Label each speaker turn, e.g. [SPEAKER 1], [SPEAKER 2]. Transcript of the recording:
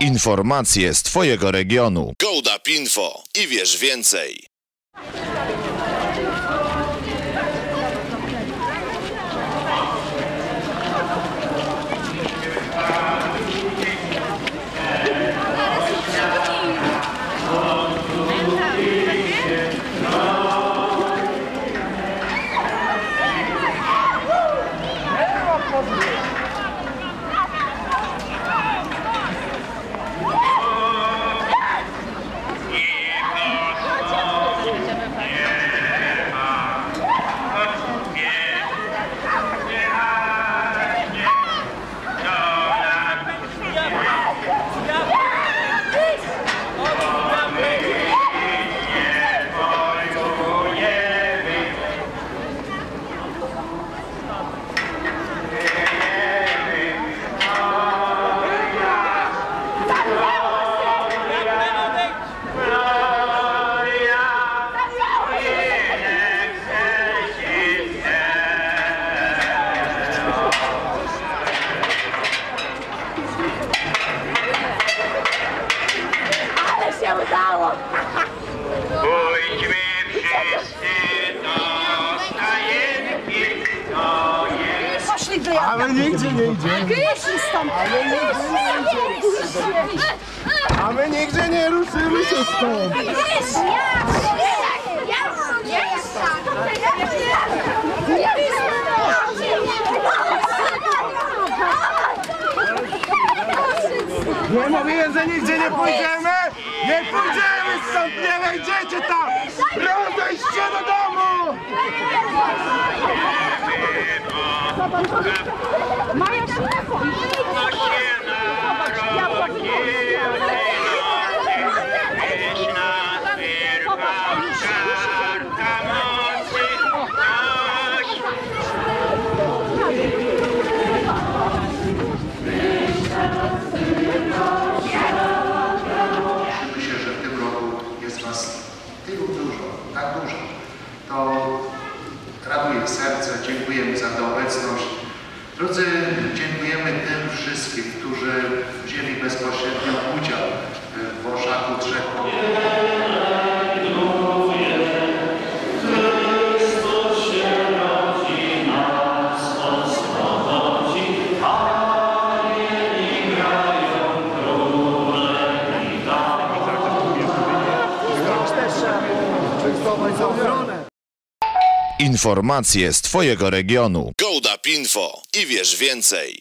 [SPEAKER 1] Informacje z Twojego regionu. Gołdap Info i wiesz więcej.
[SPEAKER 2] Ale
[SPEAKER 3] nigdzie nie idziemy.
[SPEAKER 2] Wyszli stąd! Ale nigdzie
[SPEAKER 3] A my nigdzie nie ruszymy się stąd. Nie mówiłem, że nigdzie nie pójdziemy. Nie pójdziemy stąd, nie wejdziecie tam. Rozejdź się do domu.
[SPEAKER 2] Maja się
[SPEAKER 4] tak dużo. To raduje serce, dziękujemy za tę obecność. Drodzy, dziękujemy tym wszystkim, którzy wzięli bezpośrednio
[SPEAKER 1] Informacje z Twojego regionu. Gołdap Info i wiesz więcej.